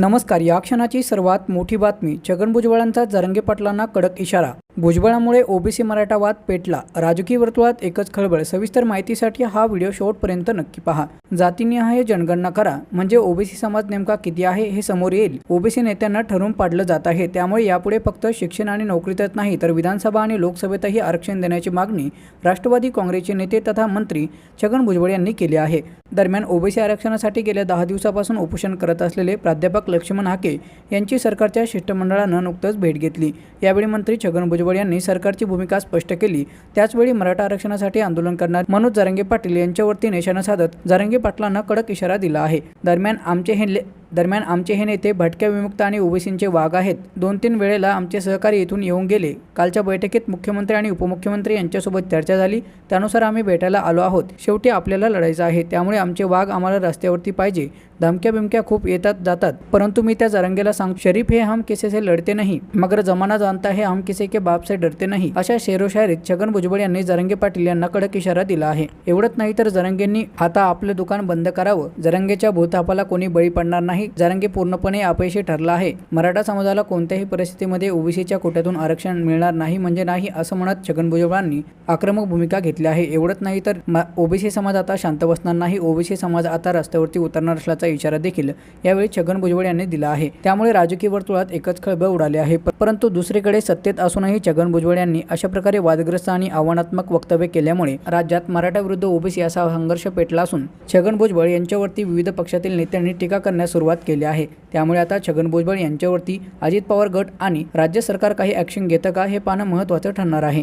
नमस्कार या क्षणाची सर्वात मोठी बातमी छगन भुजबळांचा जरंगे पाटलांना कडक इशारा. भुजबळामुळे ओबीसी मराठा वाद पेटला. राजकीय वर्तुळात एकच खळबळ. सविस्तर माहितीसाठी हा व्हिडिओ शेवटपर्यंत नक्की पहा. जातीनिहाय जनगणना करा. म्हणजे ओबीसी समाज नेमका किती आहे हे समोर येईल. ओबीसी नेत्यांना ठरवून पाडलं जात आहे. त्यामुळे यापुढे फक्त शिक्षण आणि नोकरीतच नाही तर विधानसभा आणि लोकसभेतही आरक्षण देण्याची मागणी राष्ट्रवादी काँग्रेसचे नेते तथा मंत्री छगन भुजबळ यांनी केली आहे. दरम्यान ओबीसी आरक्षणासाठी गेल्या दहा दिवसापासून उपोषण करत असलेले प्राध्यापक लक्ष्मण हाके यांची सरकारच्या शिष्टमंडळानं नुकतंच भेट घेतली. यावेळी मंत्री छगन भुजबळ यांनी सरकारची भूमिका स्पष्ट केली. त्याचवेळी मराठा आरक्षणासाठी आंदोलन करणार मनोज जरंगे पाटील यांच्यावरती निशाणा साधत जरंगे पाटलांना कडक इशारा दिला आहे. दरम्यान आमचे हे दरम्यान आमचे हे नेते भटक्या विमुक्त आणि ओबीसींचे वाघ आहेत. दोन तीन वेळेला आमचे सहकारी येथून येऊन गेले. कालच्या बैठकीत मुख्यमंत्री आणि उपमुख्यमंत्री यांच्यासोबत चर्चा झाली. त्यानुसार आम्ही भेटायला आलो आहोत. शेवटी आपल्याला लढायचं आहे. त्यामुळे आमचे वाघ आम्हाला रस्त्यावरती पाहिजे. धमक्या बिमक्या खूप येतात जातात. परंतु मी त्या जरंगेला सांग शरीफ हे हम किसे से लढते नाही. मगर जमाना जानता हे हम किसे के बाप से डरते नाही. अशा शेरोशायरीत छगन भुजबळ यांनी जरंगे पाटील यांना कडक इशारा दिला आहे. एवढंच नाही तर जरंगेंनी आता आपलं दुकान बंद करावं. जरंगेच्या भूतापाला कोणी बळी पडणार नाही. जरंगे पूर्णपणे अपयशी ठरला आहे. मराठा समाजाला कोणत्याही परिस्थितीमध्ये ओबीसीच्या कोट्यातून आरक्षण मिळणार नाही म्हणजे नाही असं म्हणत छगन भुजबळांनी आक्रमक भूमिका घेतली आहे. एवढंच नाही तर ओबीसी समाज आता शांत बसणार नाही. ओबीसी समाज आता रस्त्यावरती उतरणार असल्याचा इशारा देखील यावेळी छगन भुजबळ यांनी दिला आहे. त्यामुळे राजकीय वर्तुळात एकच खळबळ उडाले आहे. परंतु दुसरीकडे सत्तेत असूनही छगन भुजबळ यांनी अशा प्रकारे वादग्रस्त आणि आव्हानात्मक वक्तव्य केल्यामुळे राज्यात मराठा विरुद्ध ओबीसी असा संघर्ष पेटला असून छगन भुजबळ यांच्यावरती विविध पक्षातील नेत्यांनी टीका करण्यास सुरुवात सुरुवात केली आहे. त्यामुळे आता छगन भुजबळ यांच्यावरती अजित पवार गट आणि राज्य सरकार काही ॲक्शन घेतं का हे पाहणं महत्त्वाचं ठरणार आहे.